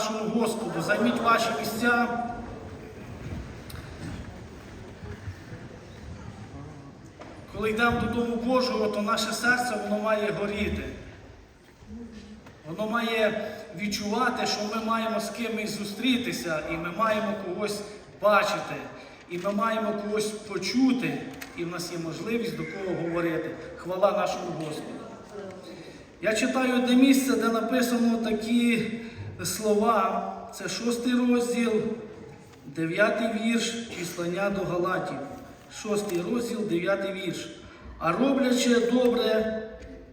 нашому Господу. Займіть ваші місця. Коли йдемо додому Божого, то наше серце воно має горіти. Воно має відчувати, що ми маємо з кимось зустрітися, і ми маємо когось бачити, і ми маємо когось почути, і в нас є можливість до кого говорити. Хвала нашому Господу. Я читаю одне місце, де написано такі слова. Це шостий розділ, дев'ятий вірш післання до Галатів. Шостий розділ, дев'ятий вірш. А роблячи добре,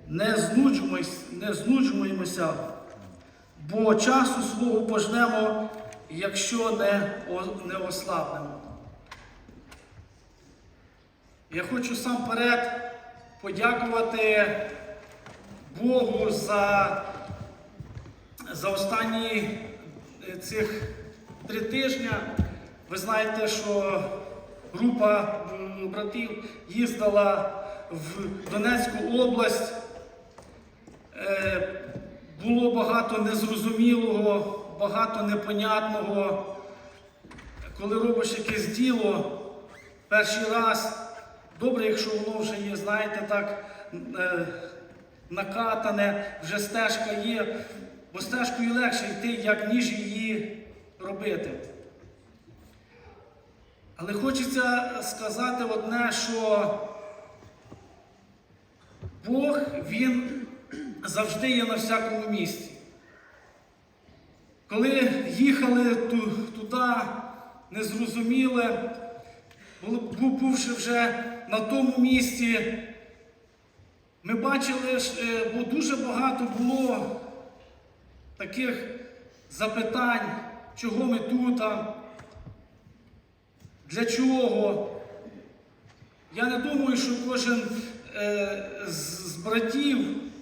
не знуджуємось- не знуджуємося, бо часу свого пожнемо, якщо не, не ослабнемо. Я хочу сам перед подякувати Богу за, за останні е, цих три тижні. Ви знаєте, що група братів їздила в Донецьку область. Е, Було багато незрозумілого, багато непонятного. Коли робиш якесь діло перший раз, добре, якщо воно вже є, знаєте, так е, накатане, вже стежка є, бо стежкою легше йти, як ніж її робити. Але хочеться сказати одне, що Бог, Він завжди є на всякому місці. Коли їхали туди, незрозуміле, бувши вже на тому місці, ми бачили, е, бо дуже багато було таких запитань, чого ми тут, для чого. Я не думаю, що кожен е, з братів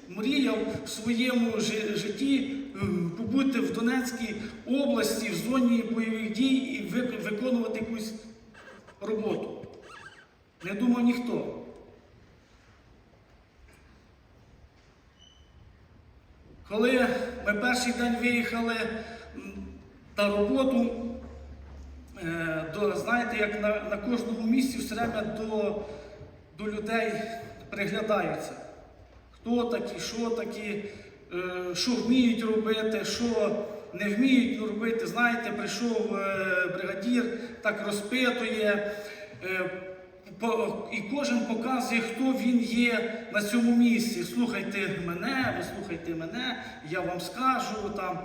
мріяв в своєму житті е, побути в Донецькій області, в зоні бойових дій і виконувати якусь роботу. Не думав ніхто. Коли ми перший день виїхали на роботу, е, до, знаєте, як на, на кожному місці все время до, до людей приглядаються. Хто такі, що такі, е, що вміють робити, що не вміють робити. Знаєте, прийшов е, бригадір, так розпитує. І кожен показує, хто він є на цьому місці. Слухайте мене, ви слухайте мене, я вам скажу там.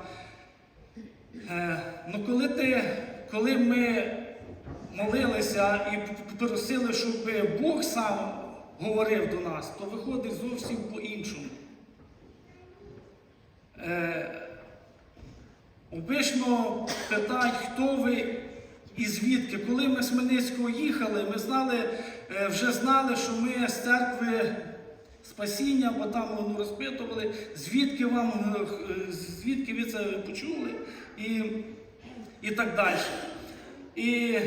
Е, ну, коли, ти, коли ми молилися і просили, щоб Бог сам говорив до нас, то виходить зовсім по-іншому. Е, Обично питають, хто ви і звідки. Коли ми з Хмельницького їхали, ми знали, е, вже знали, що ми з церкви спасіння, бо там ну, розпитували, звідки вам, е, е, звідки ви це почули, і, і так далі. І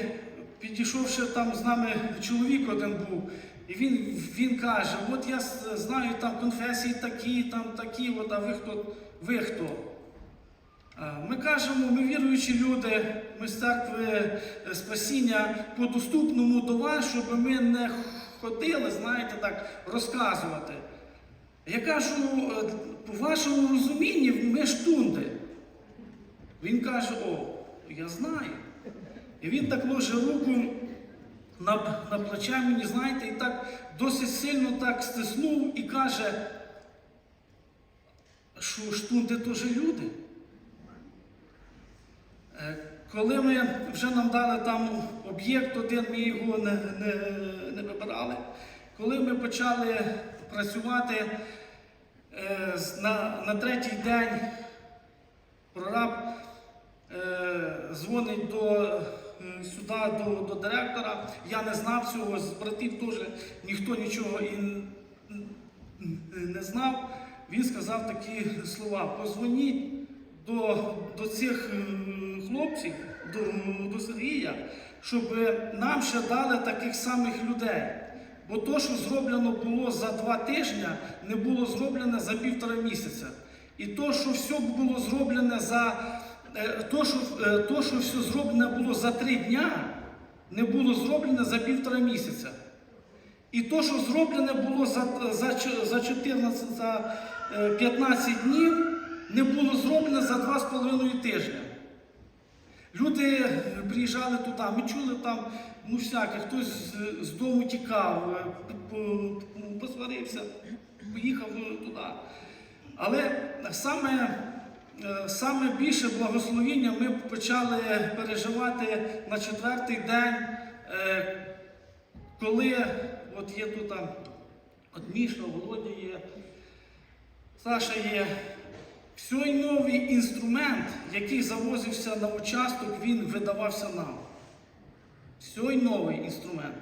підійшовши там з нами чоловік один був, і він, він каже: от я знаю там конфесії такі, там такі, от, а ви хто? Ви хто? А, Ми кажемо, ми віруючі люди, ми з церкви е, спасіння по доступному до вас, щоб ми не ходили, знаєте, так, розказувати. Я кажу, е, по вашому розумінні, ми ж тунди. Він каже, о, я знаю. І він так ложе руку на, на плече мені, знаєте, і так досить сильно так стиснув і каже, що штунди теж люди. Е, Коли ми вже нам дали там об'єкт один, ми його не, не, не вибирали. Коли ми почали працювати е, на, на третій день, прораб е, дзвонить до, сюди до, до директора. Я не знав цього, з братів теж ніхто нічого і не знав. Він сказав такі слова: позвоніть до, до цих е, хлопців, до, до Сергія, щоб нам ще дали таких самих людей. Бо то, що зроблено було за два тижні, не було зроблено за півтора місяця. І то, що все було зроблене за е, то, що, е, то, що все зроблено було за три дня, не було зроблено за півтора місяця. І то, що зроблене було за, за, за 14, за е, 15 днів, не було зроблено за 2,5 тижня. Люди приїжджали туди, ми чули там, ну всяке, хтось з, дому тікав, е, п- посварився, поїхав е, туди. Але саме, е, саме більше благословіння ми почали переживати на четвертий день, коли от є тут от Міша, Володя є, Саша є. Всій новий інструмент, який завозився на участок, він видавався нам. Всій новий інструмент.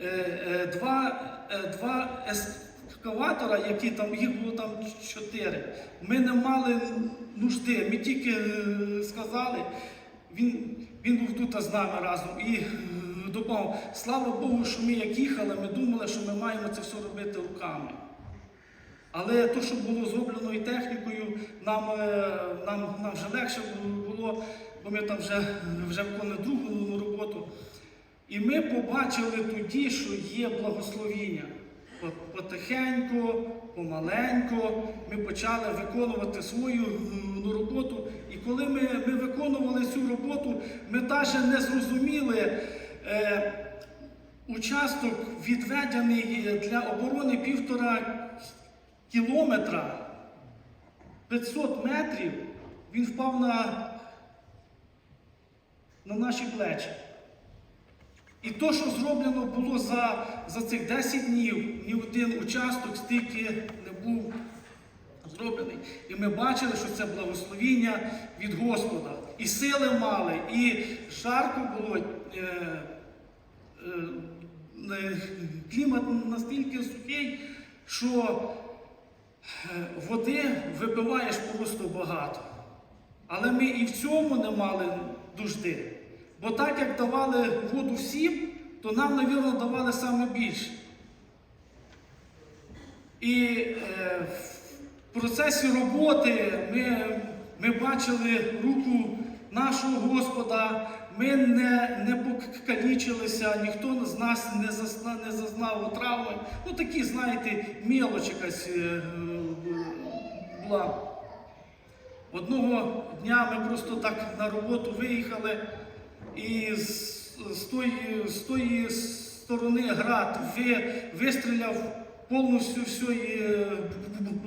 Е, е, Два, е, два ескаватора, які там, їх було там чотири. Ми не мали нужди. Ми тільки сказали, він, він був тут з нами разом і думав, слава Богу, що ми як їхали, ми думали, що ми маємо це все робити руками. Але те, що було зроблено і технікою, нам, е, нам, нам вже легше було, бо ми там вже, вже виконали другу роботу. І ми побачили тоді, що є благословіння. Потихеньку, помаленьку ми почали виконувати свою е, роботу. І коли ми, ми виконували цю роботу, ми навіть не зрозуміли. Е, Участок відведений для оборони півтора кілометра 500 метрів, він впав на, на наші плечі. І то, що зроблено було за, за цих 10 днів, ні один участок стільки не був зроблений. І ми бачили, що це благословіння від Господа. І сили мали, і жарко було. Е, е, клімат настільки сухий, що води випиваєш просто багато. Але ми і в цьому не мали нужди. Бо так як давали воду всім, то нам, мабуть, давали саме більше. І е, в процесі роботи ми, ми бачили руку нашого Господа, ми не, не покалічилися, ніхто з нас не зазнав, не зазнав травми. Ну такі, знаєте, мілоч якась е, була. Одного дня ми просто так на роботу виїхали, і з, з, тої, з тої сторони град ви, вистріляв повністю всій,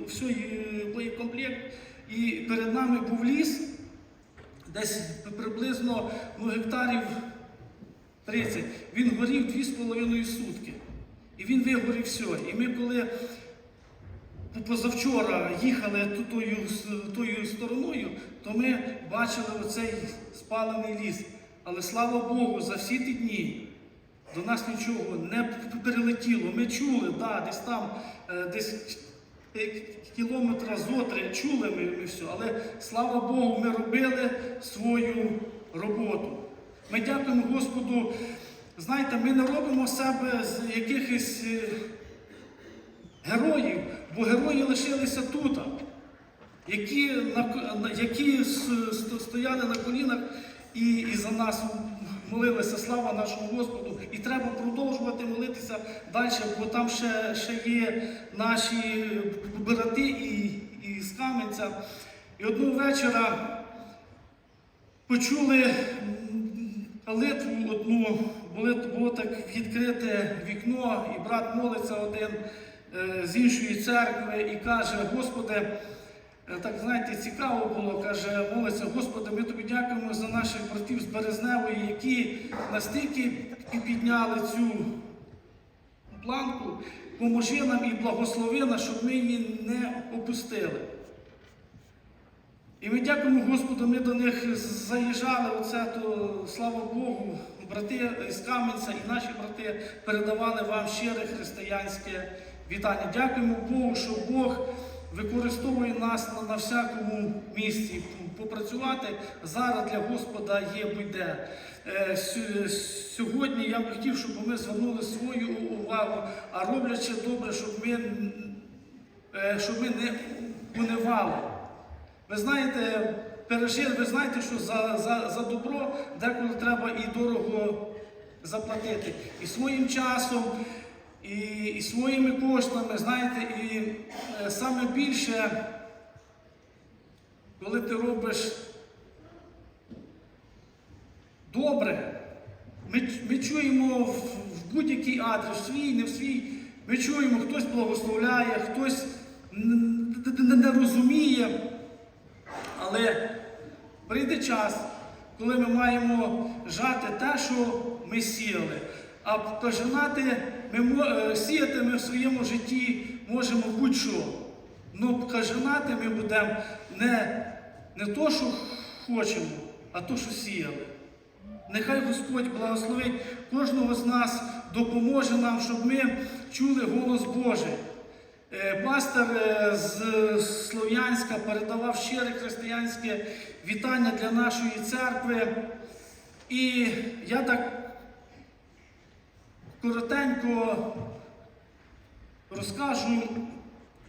всій боєкомплект, і перед нами був ліс, десь приблизно ну, гектарів 30. Він горів 2,5 сутки. І він вигорів все. І ми коли позавчора їхали тою, тою стороною, то ми бачили оцей спалений ліс. Але слава Богу, за всі ті дні до нас нічого не перелетіло. Ми чули, да, десь там, е, десь кілометра зо три чули ми, ми все. Але слава Богу, ми робили свою роботу. Ми дякуємо Господу. Знаєте, ми не робимо себе з якихось. е, героїв, бо герої лишилися тут, які, які стояли на колінах і, і за нас молилися. Слава нашому Господу. І треба продовжувати молитися далі, бо там ще, ще є наші брати і, і з Кам'янця. І одного вечора почули м, молитву одну, було, так відкрите вікно, і брат молиться один е, з іншої церкви і каже, Господи, так знаєте, цікаво було, каже, молиться, Господи, ми тобі дякуємо за наших братів з Березневої, які настільки підняли цю планку, поможи нам і благослови нас, щоб ми її не опустили. І ми дякуємо Господу, ми до них заїжджали, оце, то слава Богу, брати з Кам'янця і наші брати передавали вам щире християнське вітання. Дякуємо Богу, що Бог використовує нас на, на всякому місці. Попрацювати зараз для Господа є будь-де. Е, Сьогодні я б хотів, щоб ми звернули свою увагу, а роблячи добре, щоб ми, е, щоб ми не унивали. Ви знаєте, пережили, ви знаєте, що за, за, за добро деколи треба і дорого заплатити. І своїм часом, і, і своїми коштами, знаєте, і е, саме більше, коли ти робиш добре, ми, ми чуємо в, в будь-який адрес, в свій, не в свій, ми чуємо, хтось благословляє, хтось не розуміє. Але прийде час, коли ми маємо жати те, що ми сіяли. А пожинати, ми, е, сіяти ми в своєму житті можемо будь-що. Ну, пожинати ми будемо не, не то, що хочемо, а то, що сіяли. Нехай Господь благословить кожного з нас, допоможе нам, щоб ми чули голос Божий. Е, Пастор е, з Слов'янська передавав щире християнське вітання для нашої церкви. І я так коротенько розкажу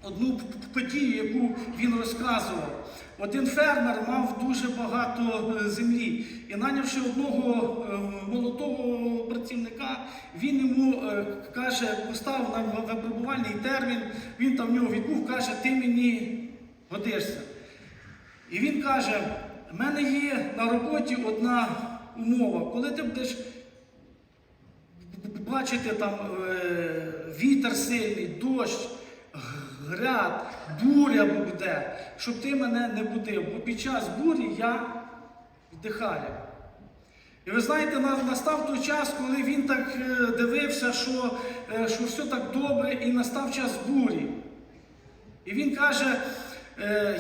одну подію, яку він розказував. Один фермер мав дуже багато е, землі, і нанявши одного е, молодого працівника, він йому е, каже, поставив на випробувальний термін, він там в нього відбув, каже, ти мені годишся. І він каже: в мене є на роботі одна умова, коли ти будеш бачите там е, вітер сильний, дощ, град, буря буде, щоб ти мене не будив, бо під час бурі я вдихаю. І ви знаєте, настав той час, коли він так е, дивився, що, е, що все так добре, і настав час бурі. І він каже,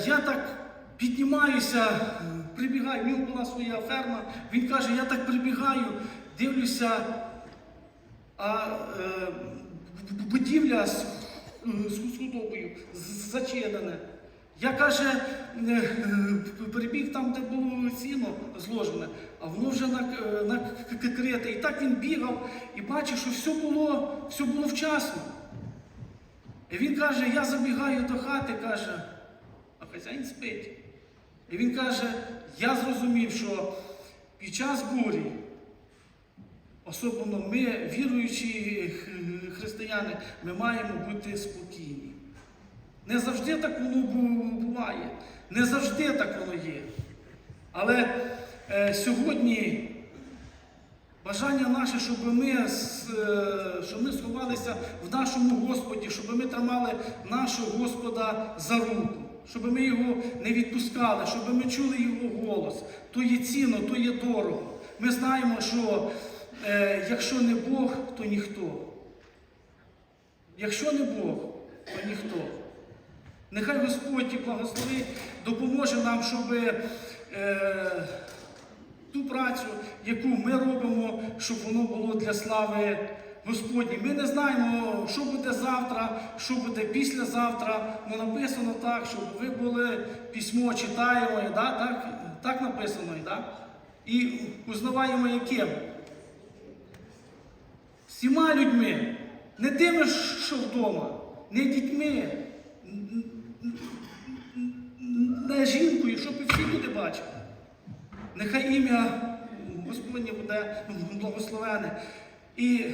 я так піднімаюся, прибігаю, в нього була своя ферма, він каже, я так прибігаю, дивлюся, а е, будівля з, з худобою зачинена. Я каже, е, е, прибіг там, де було сіно зложене, а воно вже нак- е, накрите. І так він бігав і бачив, що все було, все було вчасно. І він каже, я забігаю до хати, каже, а хазяїн спить. І він каже, я зрозумів, що під час бурі, особливо ми, віруючі християни, ми маємо бути спокійні. Не завжди так воно буває, не завжди так воно є. Але е, сьогодні Бажання наше, щоб ми, е, щоб ми сховалися в нашому Господі, щоб ми тримали нашого Господа за руку, щоб ми його не відпускали, щоб ми чули його голос. То є цінно, то є дорого. Ми знаємо, що якщо не Бог, то ніхто. Якщо не Бог, то ніхто. Нехай Господь благословить, допоможе нам, щоб е, ту працю, яку ми робимо, щоб воно було для слави Господні. Ми не знаємо, що буде завтра, що буде післязавтра. Ну написано так, щоб ви були письмо читаємо, да? так, так написано, да? і узнаваємо яким. Всіма людьми, не тими, що вдома, не дітьми, не жінкою, щоб всі люди бачили. Нехай ім'я Господнє буде благословене. І,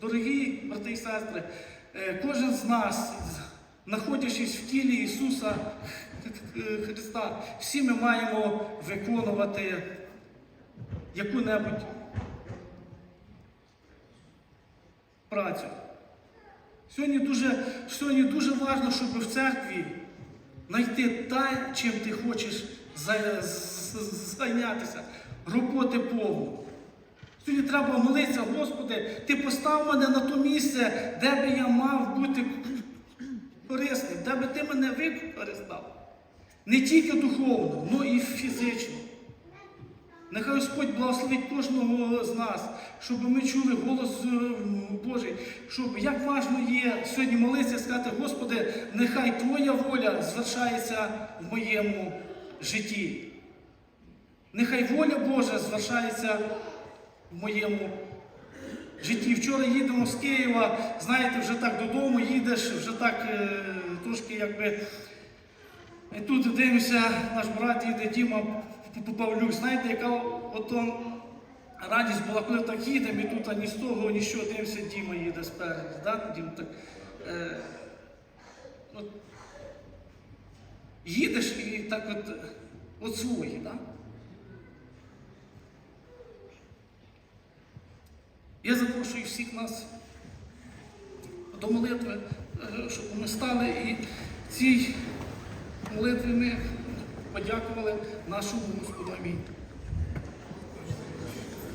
дорогі брати і сестри, е, кожен з нас, знаходячись в тілі Ісуса Христа, всі ми маємо виконувати яку-небудь працю. Сьогодні дуже, сьогодні дуже важливо, щоб в церкві знайти те, чим ти хочеш зайнятися, роботи повну. Сьогодні треба молитися, Господи, Ти постав мене на то місце, де би я мав бути корисним, де би ти мене використав. Не тільки духовно, але і фізично. Нехай Господь благословить кожного з нас, щоб ми чули голос е, Божий, щоб як важно є сьогодні молитися, сказати, Господи, нехай Твоя воля звершається в моєму житті. Нехай воля Божа звершається в моєму житті. Вчора їдемо з Києва, знаєте, вже так додому їдеш, вже так е, трошки якби І тут дивимося, наш брат їде Діма Павлюк. Знаєте, яка ото радість була, коли так їдемо, і тут ані з того, ні чого, дивимося, Діма їде спереду. Да? Дім, так, е, от, їдеш і так от, от свої, да? Я запрошую всіх нас до молитви, е, щоб ми стали і цій молитві ми подякували нашому Господу. Амінь.